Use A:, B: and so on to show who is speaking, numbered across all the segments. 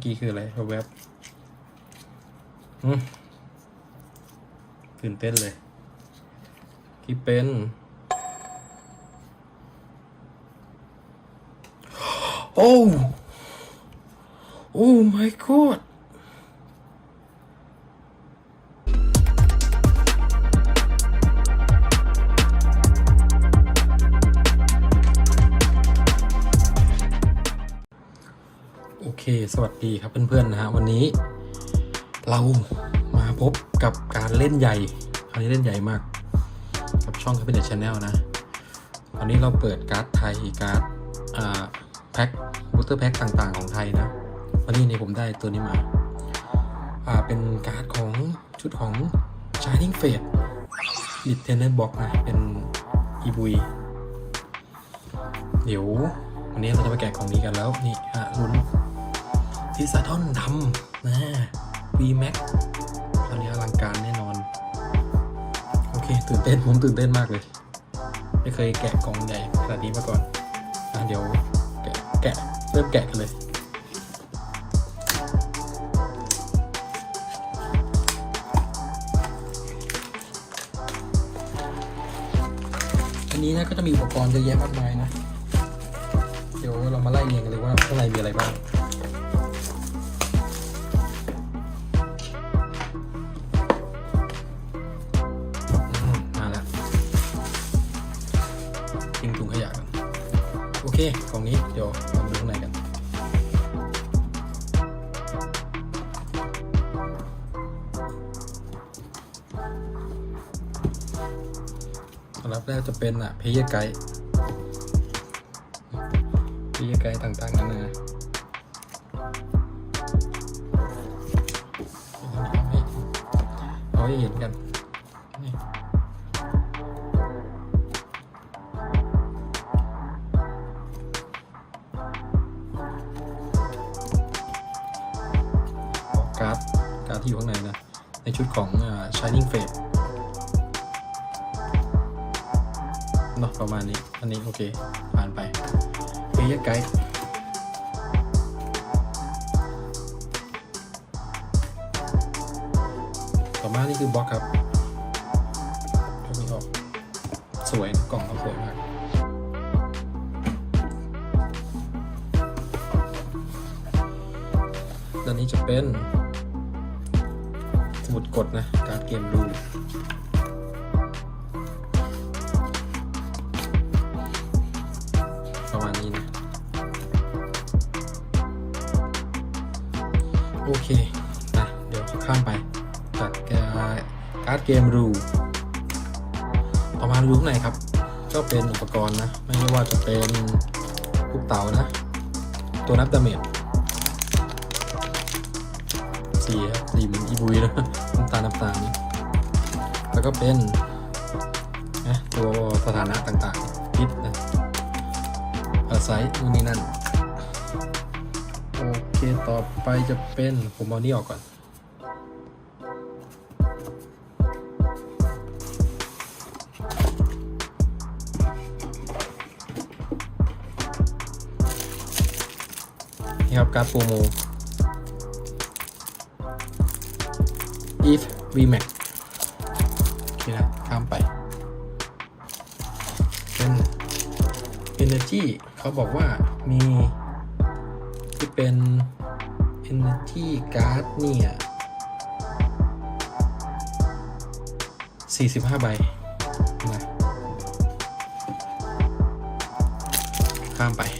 A: อกี้คืออะไรแวบตื่นเต้นเลย ที่เป็นโอ้ โอ้ my god สวัสดีครับเพื่อนๆนะฮะวันนี้ เรามาพบกับการเล่นใหญ่คราวนี้เล่นใหญ่มาก กับช่อง c a b i n e t Channel นะวันนี้เราเปิดการ์ดไทยการ์ดแพ็คบูสเตอร์แพ็คต่างๆของไทยนะวันนี้นี่ผมได้ตัวนี้มาอ่าเป็นการ์ดของชุดของ Shining Fate ดิเทนเนอร์บ็อกนะเป็นอีบุยเดี๋ยววันนี้เราจะไปแกะของนี้กันแล้วนี่ฮะลุ้น ทิซาทอนดำนะ VMAX คราวนี้อลังการแน่นอน โอเค ตื่นเต้น ผมตื่นเต้นมากเลย ไม่เคยแกะกล่องใหญ่ขนาดนี้มาก่อนอะเดี๋ยวแกะแกะเริ่มแกะกันเลยอันนี้นะก็จะมีอุปกรณ์เยอะแยะมากมายนะ เดี๋ยวเรามาไล่เรียงกันเลยว่าข้างในมีอะไรบ้าง เคกล่องนี้เดี๋ยวเรามาดูข้างในกันรับแรกจะเป็นอะเพย์ไกด์เพย์ไกด์ต่างๆ ในชุดของ Shining Fate เนาะประมาณนี้ อันนี้โอเค ผ่านไปเ a ย r ไกด์ต่อมานี่คือบล็อกครับยกนี้ออก สวยนะกล่องเขาสวยมากด้านนี้จะเป็น ดกดนะ การเกมรูประมาณนี้นะ โอเคนะเดี๋ยวข้ามไป จัดการ์ดเกมรูต่อมาดูข้างในครับ ก็เป็นอุปกรณ์นะ ไม่ว่าจะเป็นลูกเต๋านะ ตัวนับดาเมจ สีครับสีเหมือนอีบุยนะน้ำตาลน้ำตาลนี่แล้วก็เป็นนะตัวสถานะต่างๆพิษนะอาไซส์นู่นนี่นั่นโอเคต่อไปจะเป็นผมเอานี่ออกก่อนนี่ครับการโปรโม vmax โอเคนะข้ามไป เป็น energy เขาบอกว่ามีที่เป็น energy card เนี่ย45 ใบนะข้ามไปต่อไป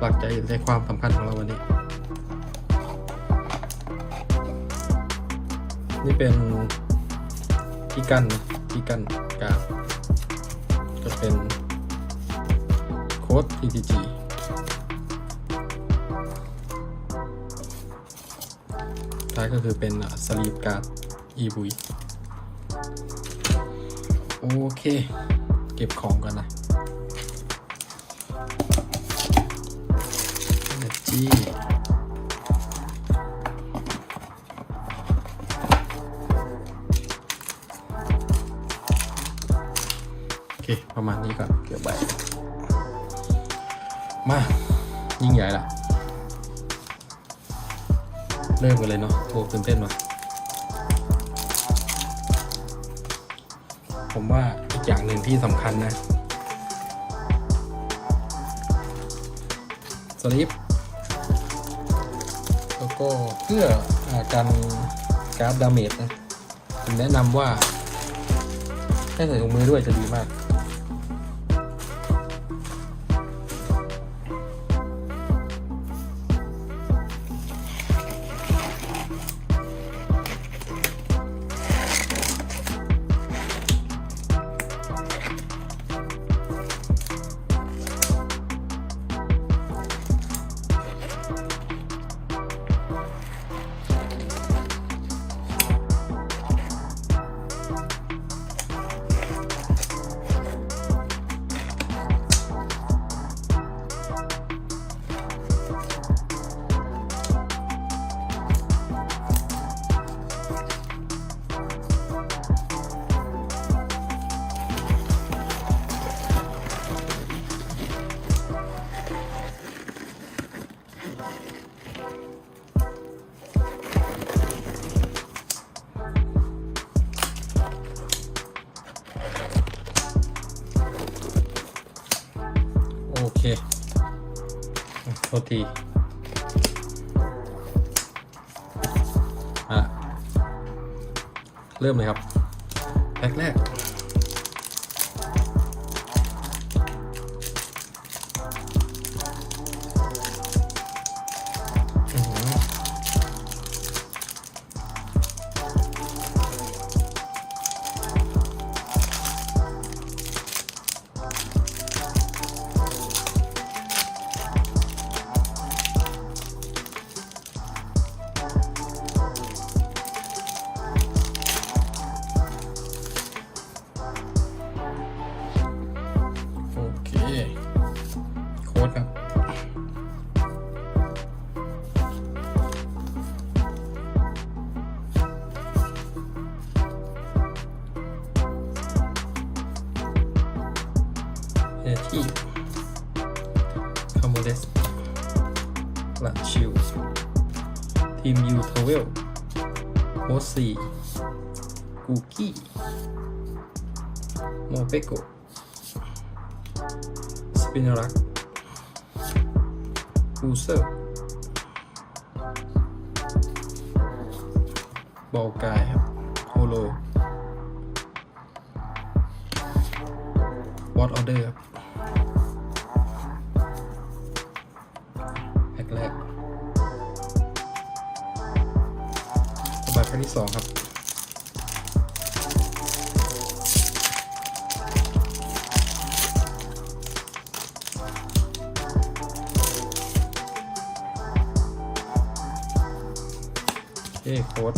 A: หลักใจใจความสำคัญของเราวันนี้ นี่เป็นที่กั้นนะที่กั้นกาฟจะเป็นโค้ด TTG ท้ายก็คือเป็นสลีปการ์ดอีบุยโอเค เก็บของกันนะ โอเค ประมาณนี้ก่อนเก็บไว้มา ยิ่งใหญ่ละเริ่มกันเลยเนาะโอ้ตื่นเต้นว่ะผมว่าอีกอย่างหนึ่งที่สำคัญนะสลิป แล้วก็เพื่ออการการ์ดดาเมจนะผมแนะนำว่าให้ใส่ถุงมือด้วยจะดีมาก ทีอะเริ่มเลยครับแรกแรก อที่คาโมเดสลัชิวทีมยูทเวลโอซีกูกี้โมเปโกสปินรักบูเซอร์บอลกายครับโฮโลวอตออเดอร์ครับ โค้ด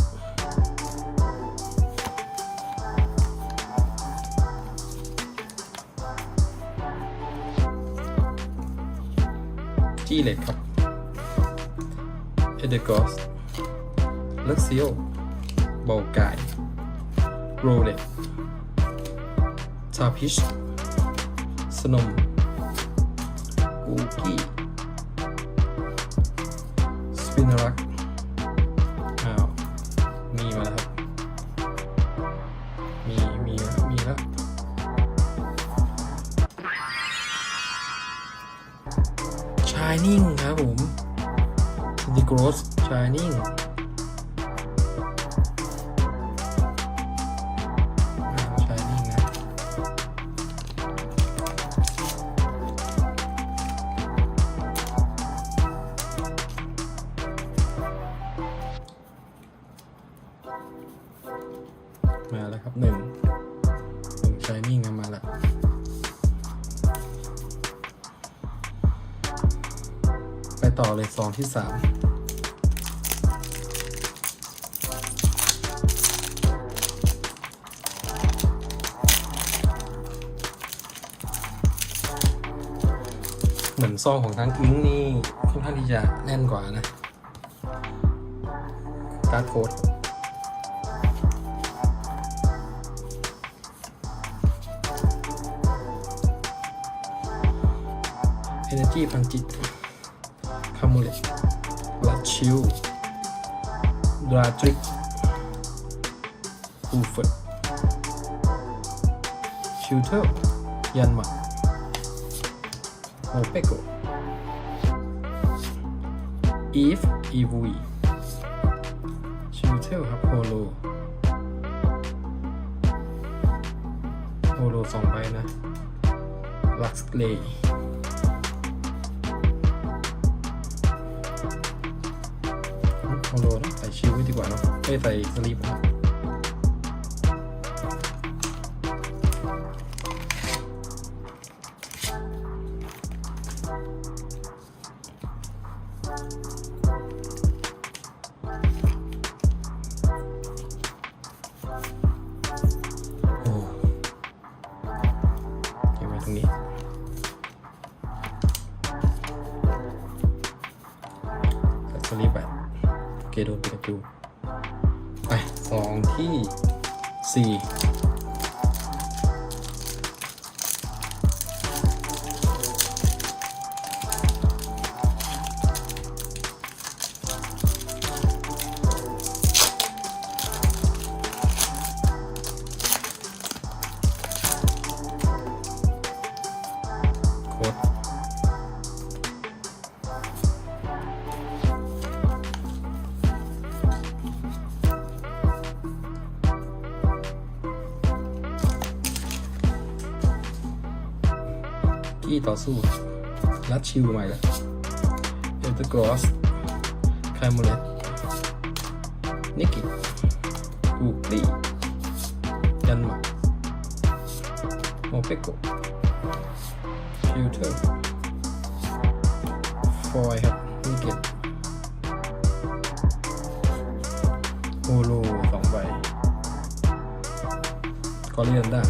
A: จี้เหล็กครับเอเดกอสเล็กซิโอบอลกายโรเล็กทาพิชสนมกูกี้ ชายนิ่งครับผมดิโก ที่สเหมือนซองของทางกิ้งนี่ค่อนข้างที่จะแน่นกว่านะการโค้ดเอเนจีพันจิต มูเลตลัดชิลดราทริกอูเฟตชิลเทอร์ยันมักโอเปโกอีฟอีวีชิลเทอร์ครับโฮโลโฮโลสองใบนะลักซ์เลย์ โลนะใส่ชิลไว้ ต่อสู้ลัดชิวใหม่ล้วเอลเตอร์กรอสคายโมเลตนิกิกูกลียันมาโมเปโกฟิลเตอร์ฟอยครับนิกิโฮโลสองใบกอริยันด้า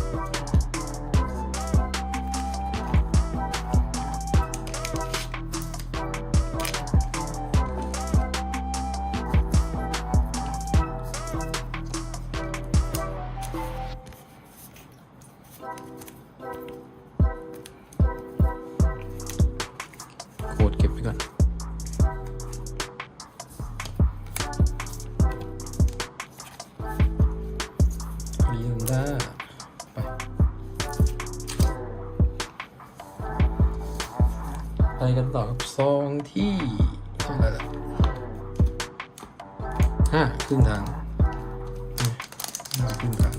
A: ที่เท่าไหร่ละห้าครึ่งทางห้าครึ่งทาง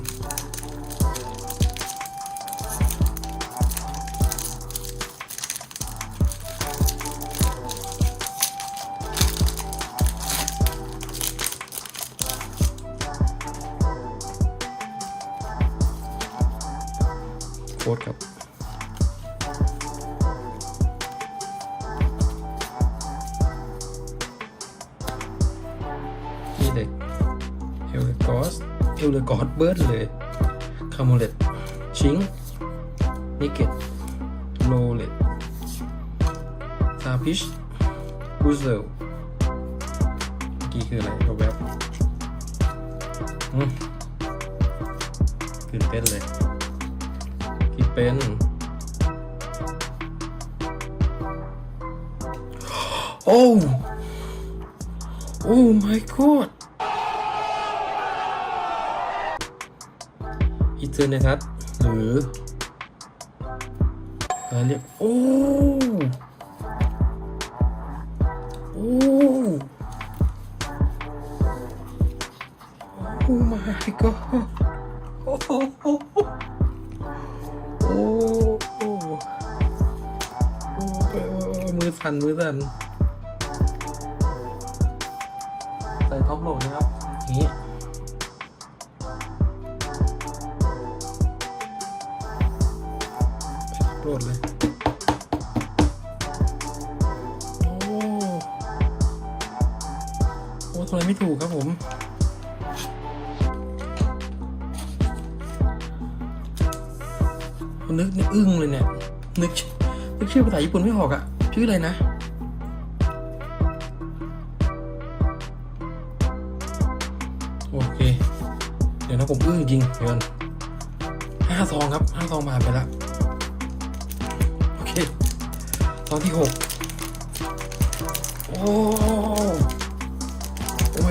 A: เลเลกอสเบิร์ดเลยคาโมเลตชิงนิเกตโลเลตซาพิชบูเซลกี้คืออะไรตัวแบบอืมตื่นเต้นเลยที่เป็นโอ้ โอ้ my god อีเทอร์เนทัสหรืออะไรเรียกโอ้โอ้โอ้ my god โอ้โอ้โอ้โหโอ้โหโอ้โหมือสั่นมือสั่นใส่ท็อปโหลดนะครับอย่างนี้ ดเลย โอ้โอ้ทำอะไรไม่ถูกครับผมนึกนึกอึ้งเลยเนี่ย นึกนึกชื่อภาษาญี่ปุ่นไม่ออกอะชื่ออะไรนะโอเค เดี๋ยวนะผมอึ้งจริงเดี๋ยวก่อนห้าซองครับห้าซองผ่าไปแล้ว ตอนที่หกโอ้โอ้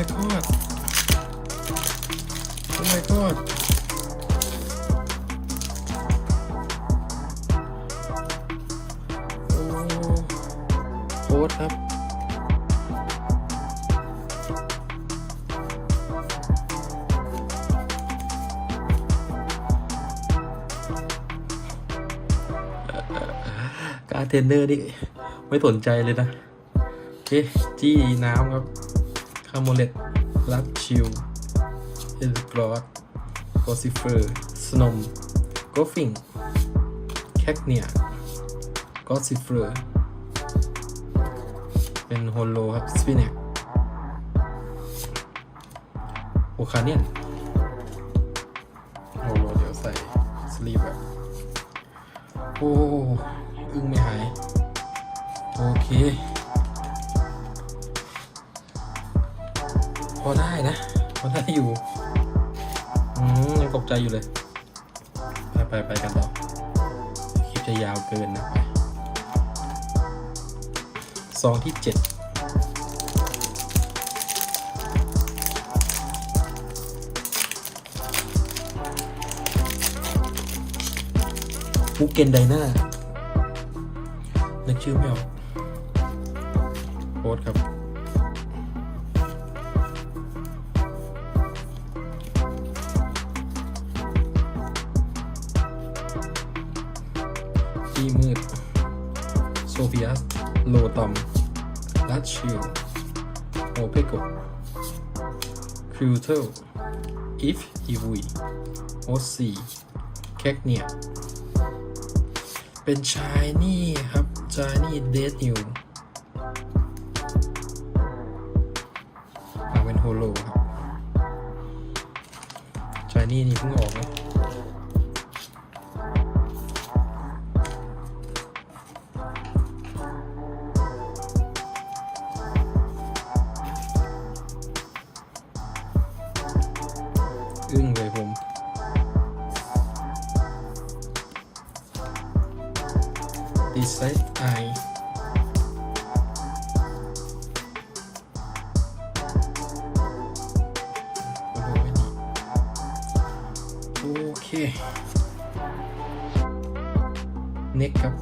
A: my god เทนเนอร์นี่ไม่สนใจเลยนะโอเคจี้น้ำครับคาโมเลตลัดชิลเอลกรอดโกซิเฟอร์ สนมโกฟิงแคคเนียกอซิเฟอร์ เป็นโฮโลครับ สปินเนกโอคาเนียนโฮโลเดี๋ยวใส่สลีปแบบโอ้ อึ้งไม่หาย โอเค พอได้นะ พอได้อยู่ อืมยังตกใจอยู่เลย ไปไปไปกันต่อ คลิปจะยาวเกินนะไปซองที่เจ็ดภูเก็นไดนา ชื่อไม่ออกโค้ดครับ ที่มืด โซเฟียส โลตอมลัดชิลโอเปโกคริวเทลอิฟอีวุยโอซีแคกเนียเป็นชายนี่ครับ ชาย Design I โอเค next ครับ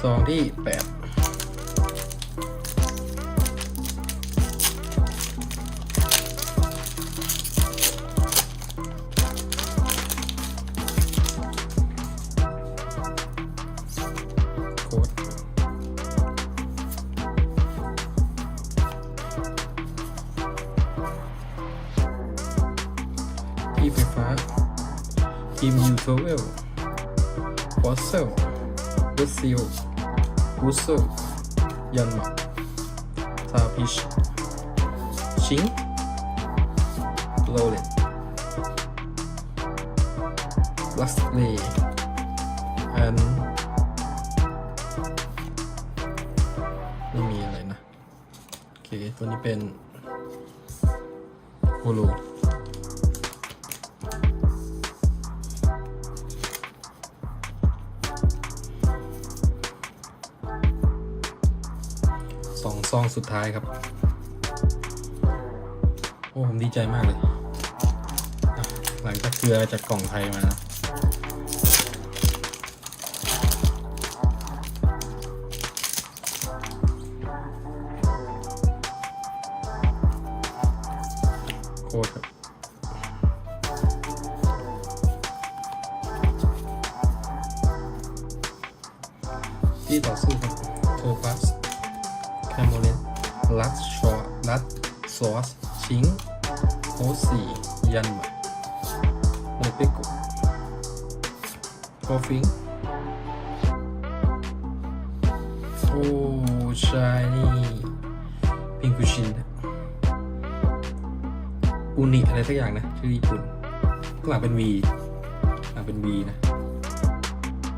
A: สองที่แป8 ทีมยูโทเวลฟอสเซลเวสซิลบูเซลยันมาซาพิช ชิงโลเลนลัสเลย์ and ไม่มีอะไรนะ โอเค ตัวนี้เป็นโฮโล ท้ายครับ โอ้ ผมดีใจมากเลย หลังจากเกลือจากกล่องไทยมานะ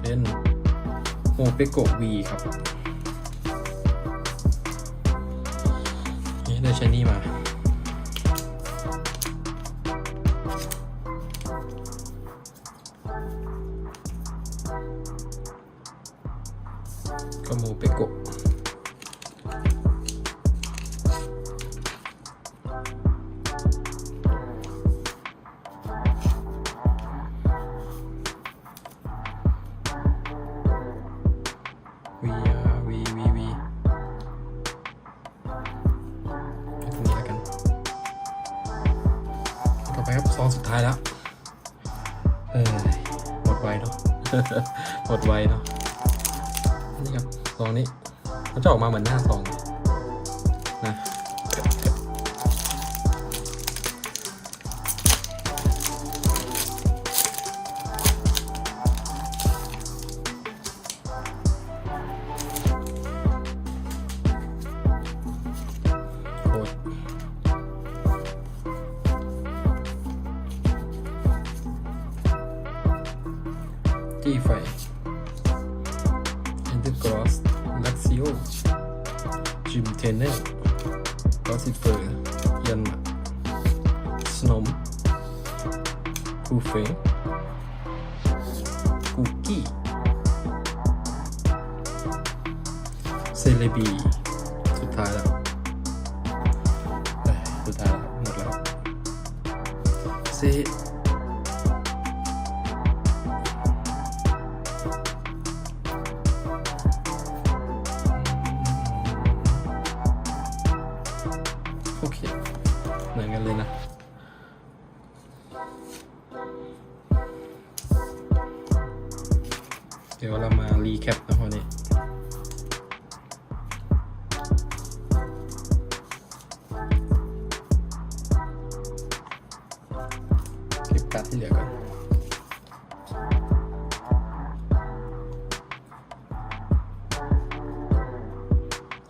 A: เป็น V ข้างหลังเป็นโมเปโกวีครับนี่ได้ชนี่มา นี่ครับซองนี้มันจะออกมาเหมือนหน้าซองนะ เซเลบีสุดท้ายแล้วเอ้สุดท้ายหมดแล้วเซ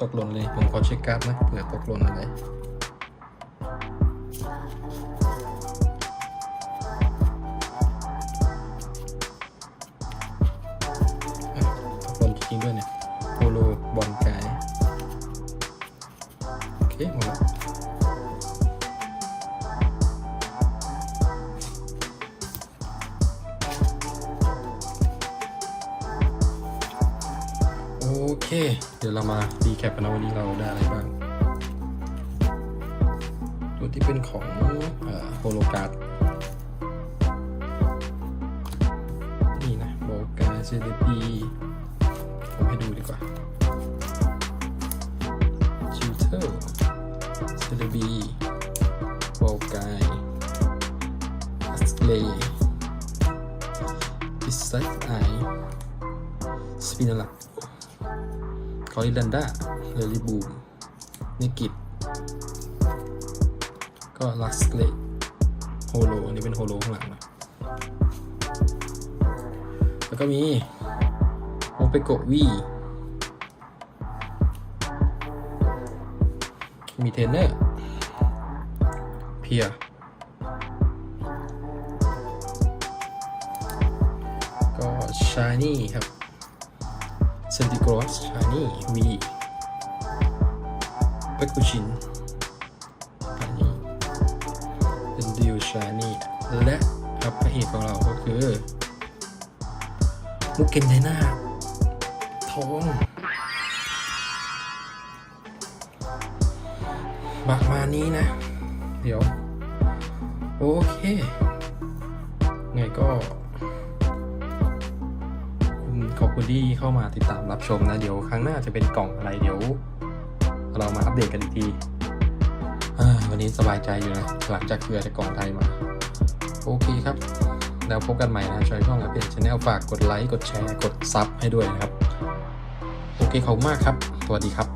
A: ตกหล่นเลย ผมขอเช็คการ์ดนะเผื่อตกหล่นอะไรอะตกหล่นจริงด้วยเนี่ยโปโลบอลกายโอเคหมดแล้วโอเค เดี๋ยวเรามา ปกันะวันนี้เราได้อะไรบ้าง ตัวที่เป็นของโฮโลการ์ดนี่นะโบกาเซเลปีผมให้ดูดีกว่าชิวเทอร์เซเลบีโบกายอัสเลย์อิสไซต์ไอสปินาลัก อริลันดาเรลิบูมนิกิตก็ลักสเลโฮโลอันนี้เป็นโฮโลข้างหลังนะแล้วก็มีโอเปโกวีมีเทนเนอร์เพียก็ชานี่ครับ เซนติโกรสชานี่วีเปกุชินอันนี้เป็นดิวชานี่และครับพระเอกของเราก็คือมุกเกนไดนาทองประมาณนี้นะ เดี๋ยว โอเค ไงก็ คุณที่เข้ามาติดตามรับชมนะ เดี๋ยวครั้งหน้าจะเป็นกล่องอะไรเดี๋ยว เรามาอัปเดตกันอีกทีวันนี้สบายใจอยู่นะ หลังจากเคลือจากกล่องไทยมา โอเคครับ แล้วพบกันใหม่นะช่วยช่องและเดตช anel ฝากกดไลค์กดแชร์กดซับให้ด้วยนะครับ โอเคขอบคุณมากครับ สวัสดีครับ